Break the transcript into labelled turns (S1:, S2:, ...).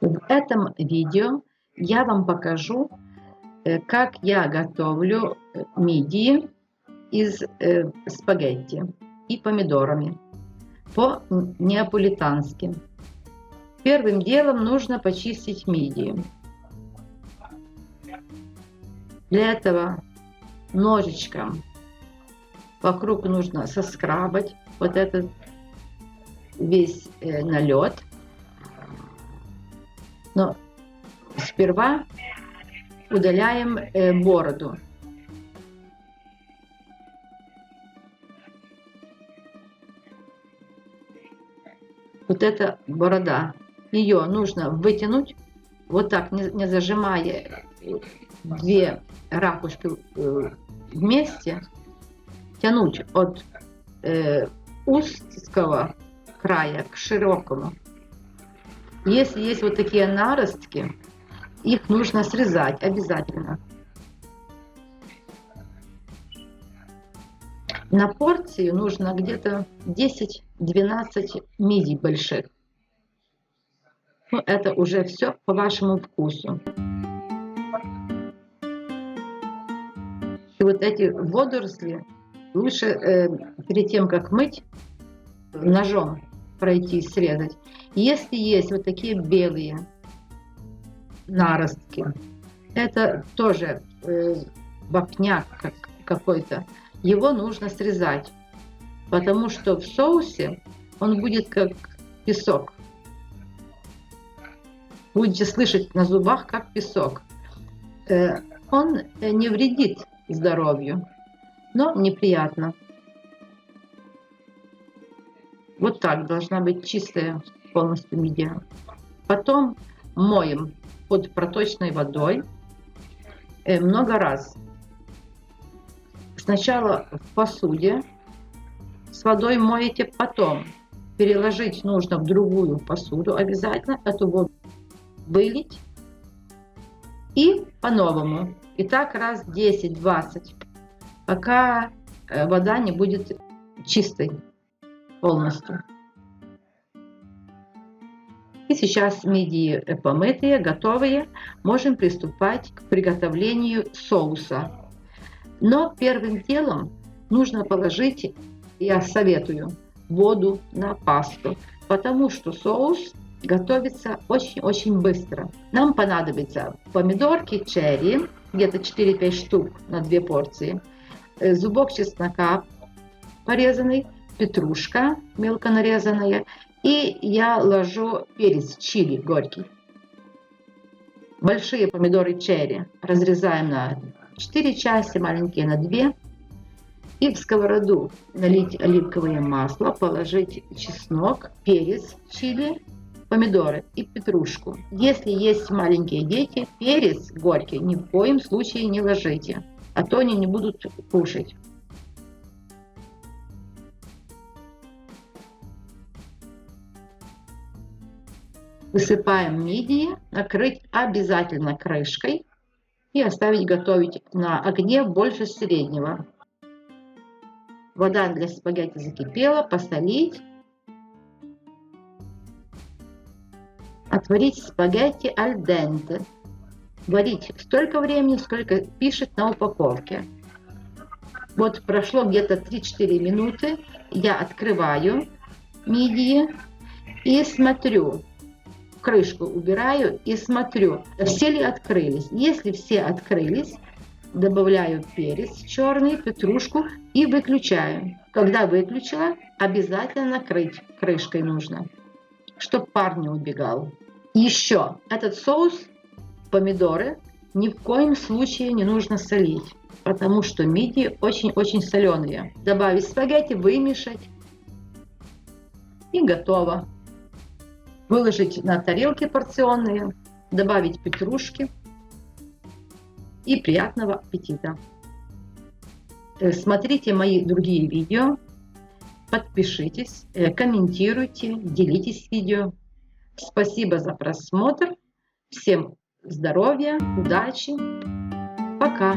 S1: В этом видео я вам покажу, э, как я готовлю э, мидии из э, спагетти и помидорами по-неаполитански. Первым делом нужно почистить мидии. Для этого ножичком вокруг нужно соскрабать вот этот весь налет но сперва удаляем э, бороду. Вот эта борода. Ее нужно вытянуть, вот так, не, не зажимая две ракушки э, вместе, тянуть от э, узкого края к широкому. Если есть вот такие наростки, их нужно срезать обязательно. На порцию нужно где-то 10-12 мидий больших. Ну, это уже все по вашему вкусу. И вот эти водоросли лучше э, перед тем, как мыть, ножом пройти, срезать. Если есть вот такие белые наростки, это тоже э, бакняк какой-то, его нужно срезать, потому что в соусе он будет как песок. Будете слышать на зубах, как песок. Э, он не вредит здоровью, но неприятно. Вот так должна быть чистая полностью мидия. Потом моем под проточной водой э, много раз. Сначала в посуде с водой моете, потом переложить нужно в другую посуду обязательно, эту воду вылить и по-новому. И так раз 10-20, пока э, вода не будет чистой полностью. И сейчас мидии помытые, готовые, можем приступать к приготовлению соуса. Но первым делом нужно положить, я советую, воду на пасту, потому что соус готовится очень-очень быстро. Нам понадобится помидорки черри, где-то 4-5 штук на 2 порции, зубок чеснока порезанный, петрушка мелко нарезанная и я ложу перец чили горький. Большие помидоры черри разрезаем на 4 части, маленькие на 2. И в сковороду налить оливковое масло, положить чеснок, перец, чили, помидоры и петрушку. Если есть маленькие дети, перец горький ни в коем случае не ложите, а то они не будут кушать. Высыпаем мидии, накрыть обязательно крышкой и оставить готовить на огне больше среднего. Вода для спагетти закипела, посолить. Отварить спагетти аль денте. Варить столько времени, сколько пишет на упаковке. Вот прошло где-то 3-4 минуты. Я открываю мидии и смотрю, крышку убираю и смотрю, все ли открылись. Если все открылись, добавляю перец черный, петрушку и выключаю. Когда выключила, обязательно накрыть крышкой нужно, чтобы пар не убегал. Еще этот соус, помидоры, ни в коем случае не нужно солить, потому что мидии очень-очень соленые. Добавить спагетти, вымешать и готово выложить на тарелки порционные, добавить петрушки и приятного аппетита. Э, смотрите мои другие видео, подпишитесь, э, комментируйте, делитесь видео. Спасибо за просмотр. Всем здоровья, удачи. Пока.